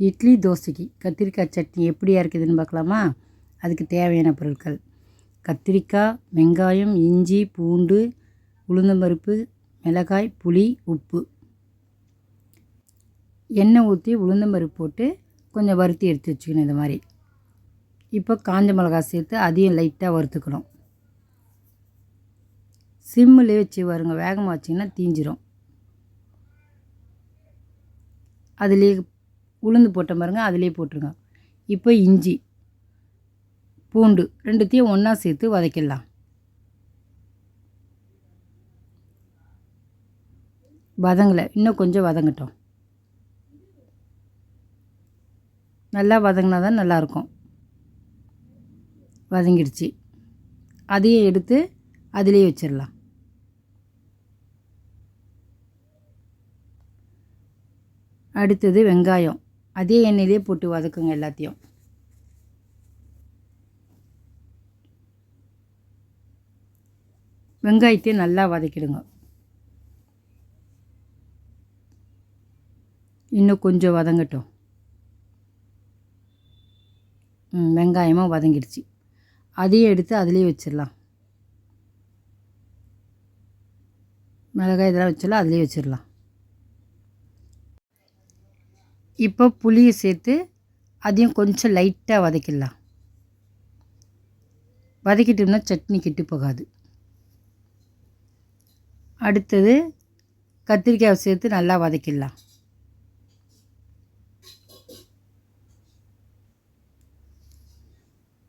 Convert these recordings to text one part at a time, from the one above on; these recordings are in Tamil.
இட்லி தோசைக்கு கத்திரிக்காய் சட்னி எப்படி இருக்குதுன்னு பார்க்கலாமா? அதுக்கு தேவையான பொருட்கள். கத்திரிக்காய் வெங்காயம் இஞ்சி பூண்டு உளுந்தம்பருப்பு மிளகாய் புளி உப்பு. எண்ணெய் ஊற்றி உளுந்தம்பருப்பு போட்டு கொஞ்சம் வறுத்தி எடுத்து வச்சுக்கணும் இந்த மாதிரி. இப்போ காஞ்ச மிளகாய் சேர்த்து அதையும் லைட்டாக வறுத்துக்கணும். சிம்மில் வச்சு வருங்க வேகமாக வச்சிங்கன்னா தீஞ்சிரும். அதுலேயே உளுந்து போட்ட பாருங்க அதிலே போட்டுருங்க. இப்போ இஞ்சி பூண்டு ரெண்டுத்தையும் ஒன்றா சேர்த்து வதக்கிடலாம். வதங்கலை இன்னும் கொஞ்சம் வதங்கட்டும். நல்லா வதங்கினா தான் நல்லாயிருக்கும். வதங்கிடுச்சு. அதையும் எடுத்து அதிலே வச்சிடலாம். அடுத்தது வெங்காயம். அதே எண்ணெயிலே போட்டு வதக்குங்க எல்லாத்தையும். வெங்காயத்தையும் நல்லா வதக்கிடுங்க. இன்னும் கொஞ்சம் வதங்கட்டும். ம் வதங்கிடுச்சு. அதையும் எடுத்து அதிலே வச்சிடலாம். மிளகாய் இதெல்லாம் வச்சிடலாம் அதிலே வச்சிடலாம். இப்போ புளியை சேர்த்து அதையும் கொஞ்சம் லைட்டாக வதக்கிடலாம். வதக்கிட்டோம்னா சட்னி கெட்டு போகாது. அடுத்தது கத்திரிக்காயை சேர்த்து நல்லா வதக்கிடலாம்.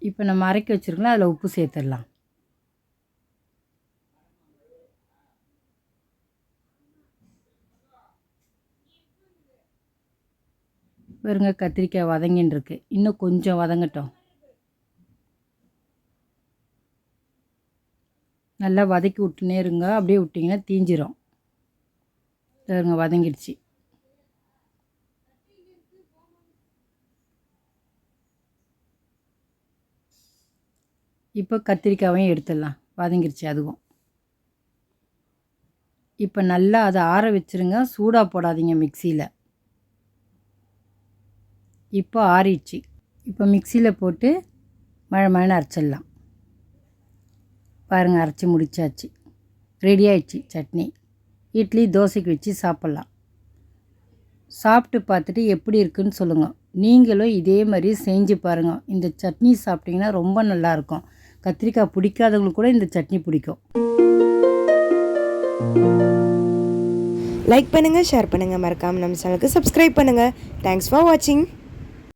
இப்போ நம்ம அரைக்க வச்சுருக்கலாம் அதில் உப்பு சேர்த்துடலாம். பாருங்க கத்திரிக்காய் வதங்கின்னு இருக்கு இன்னும் கொஞ்சம் வதங்கட்டும். நல்லா வதக்கி விட்டுனே இருங்க. அப்படியே விட்டிங்கன்னா தீஞ்சிரும். பாருங்க வதங்கிடுச்சு. இப்போ கத்திரிக்காவையும் எடுத்துடலாம். வதங்கிருச்சு அதுவும். இப்போ நல்லா அதை ஆற வச்சுருங்க. சூடாக போடாதீங்க மிக்சியில். இப்போ ஆறிடுச்சு. இப்போ மிக்சியில் போட்டு மழை மழைன்னு அரைச்சிடலாம். பாருங்கள் அரைச்சி முடிச்சாச்சு. ரெடி ஆயிடுச்சு சட்னி. இட்லி தோசைக்கு வச்சு சாப்பிட்லாம். சாப்பிட்டு பார்த்துட்டு எப்படி இருக்குன்னு சொல்லுங்கள் நீங்களும் இதே மாதிரி செஞ்சு பாருங்கள் இந்த சட்னி சாப்பிட்டிங்கன்னா ரொம்ப நல்லாயிருக்கும் கத்திரிக்காய் பிடிக்காதவங்களுக்கு கூட இந்த சட்னி பிடிக்கும். லைக் பண்ணுங்கள் ஷேர் பண்ணுங்கள் மறக்காமல் நம்ம சேனலுக்கு சப்ஸ்கிரைப் பண்ணுங்கள் தேங்க்ஸ் ஃபார் வாட்சிங்